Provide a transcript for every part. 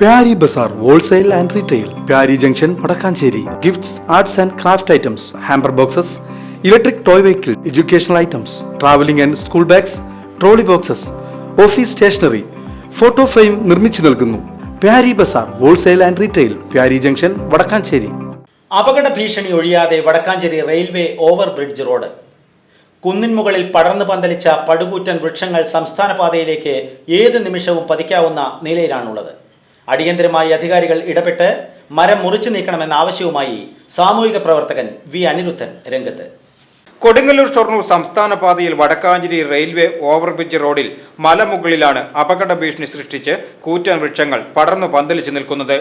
Pyari Bazaar wholesale and retail Pyari junction Vadakkanchery. Gifts arts and craft items hamper boxes electric toy vehicle educational items travelling and school bags trolley boxes office stationery photo frame നിർമ്മിച്ചു നൽകുന്നു. Pyari Bazaar wholesale and retail Pyari junction Vadakkanchery. അപകട ഭീഷണി ഒഴിയാതെ Vadakkanchery railway over bridge road. കുന്നിൻ മുകളിൽ പടർന്നു പന്തലിച്ച പടുകൂറ്റൻ വൃക്ഷങ്ങൾ സംസ്ഥാന പാതയിലേക്ക് ഏത് നിമിഷവും പതിക്കാവുന്ന നിലയിലാണുള്ളത്. അടിയന്തരമായി അധികാരികൾ ഇടപെട്ട് മരം മുറിച്ചു നീക്കണമെന്ന ആവശ്യവുമായി സാമൂഹിക പ്രവർത്തകൻ വി അനിരുദ്ധൻ രംഗത്ത്. കൊടുങ്ങല്ലൂർ ഷൊർണൂർ സംസ്ഥാന പാതയിൽ വടക്കാഞ്ചേരി റെയിൽവേ ഓവർബ്രിഡ്ജ് റോഡിൽ മലമുകളിലാണ് അപകട ഭീഷണി സൃഷ്ടിച്ച് കൂറ്റൻ വൃക്ഷങ്ങൾ പടർന്നു പന്തലിച്ചു നിൽക്കുന്നത്.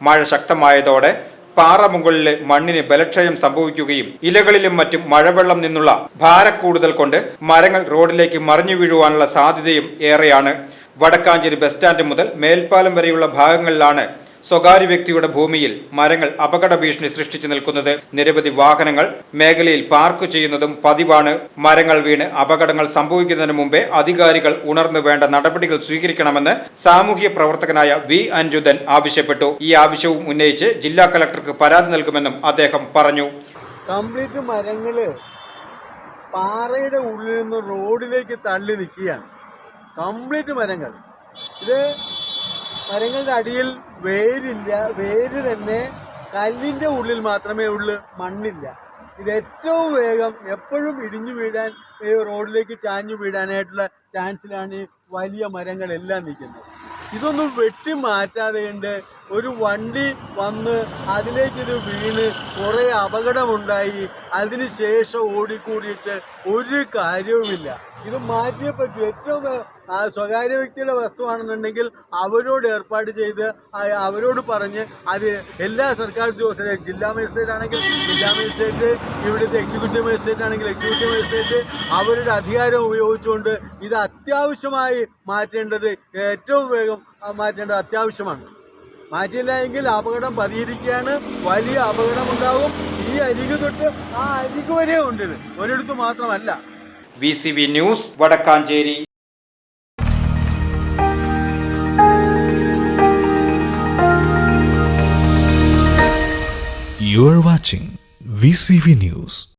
മഴ ശക്തമായതോടെ പാറ മുകളിലെ മണ്ണിന് ബലക്ഷയം സംഭവിക്കുകയും ഇലകളിലും മറ്റും മഴവെള്ളം നിന്നുള്ള ഭാരക്കൂടുതൽ കൊണ്ട് മരങ്ങൾ റോഡിലേക്ക് മറിഞ്ഞു വീഴുവാനുള്ള സാധ്യതയും ഏറെയാണ്. വടക്കാഞ്ചേരി ബസ് സ്റ്റാൻഡ് മുതൽ മേൽപ്പാലം വരെയുള്ള ഭാഗങ്ങളിലാണ് സ്വകാര്യ വ്യക്തിയുടെ ഭൂമിയിൽ മരങ്ങൾ അപകട ഭീഷണി സൃഷ്ടിച്ചു നിൽക്കുന്നത്. നിരവധി വാഹനങ്ങൾ മേഖലയിൽ പാർക്ക് ചെയ്യുന്നതും പതിവാണ്. മരങ്ങൾ വീണ് അപകടങ്ങൾ സംഭവിക്കുന്നതിന് മുമ്പേ അധികാരികൾ ഉണർന്നു വേണ്ട നടപടികൾ സ്വീകരിക്കണമെന്ന് സാമൂഹ്യ പ്രവർത്തകനായ വി അനിരുദ്ധൻ ആവശ്യപ്പെട്ടു. ഈ ആവശ്യവും ഉന്നയിച്ച് ജില്ലാ കലക്ടർക്ക് പരാതി നൽകുമെന്നും അദ്ദേഹം പറഞ്ഞു. കംപ്ലീറ്റ് മരങ്ങൾ പാറയുടെ ഉള്ളിൽ നിന്ന് റോഡിലേക്ക് തള്ളി നിൽക്കുകയാണ്. കംപ്ലീറ്റ് മരങ്ങൾ. ഇത് മരങ്ങളുടെ അടിയിൽ വേരില്ല വേര് തന്നെ കല്ലിന്റെ ഉള്ളിൽ മാത്രമേ ഉള്ളൂ മണ്ണില്ല. ഇത് ഏറ്റവും വേഗം എപ്പോഴും ഇടിഞ്ഞു വീഴാൻ റോഡിലേക്ക് ചാഞ്ഞു വീഴാനായിട്ടുള്ള ചാൻസിലാണ് ഈ വലിയ മരങ്ങളെല്ലാം നിൽക്കുന്നത്. ഇതൊന്നും വെട്ടി മാറ്റാതെ ഉണ്ട് ഒരു വണ്ടി വന്ന് അതിലേക്ക് ഇത് വീണ് കുറേ അപകടമുണ്ടായി. അതിനുശേഷം ഓടിക്കൂടിയിട്ട് ഒരു കാര്യവുമില്ല. ഇത് മാറ്റിയേ പറ്റൂ. ഏറ്റവും സ്വകാര്യ വ്യക്തിയുടെ വസ്തുവാണെന്നുണ്ടെങ്കിൽ അവരോട് ഏർപ്പാട് ചെയ്ത് അവരോട് പറഞ്ഞ് അത് എല്ലാ സർക്കാർ ഉദ്യോഗസ്ഥരും ജില്ലാ മജിസ്ട്രേറ്റ് ആണെങ്കിൽ ജില്ലാ മജിസ്ട്രേറ്റ് ഇവിടുത്തെ എക്സിക്യൂട്ടീവ് മജിസ്ട്രേറ്റ് ആണെങ്കിൽ എക്സിക്യൂട്ടീവ് മജിസ്ട്രേറ്റ് അവരുടെ അധികാരം ഉപയോഗിച്ചുകൊണ്ട് ഇത് അത്യാവശ്യമായി മാറ്റേണ്ടത് ഏറ്റവും വേഗം മാറ്റേണ്ടത് അത്യാവശ്യമാണ്. മാറ്റിയില്ല എങ്കിൽ അപകടം പതിയിരിക്കുകയാണ്. വലിയ അപകടമുണ്ടാകും ഈ അരികു തൊട്ട് ആ അരികു വരെ ഉണ്ട് ഇത്. ഒരിടത്ത് മാത്രമല്ല. V C V news Vadakkanchery. You are watching VCV News.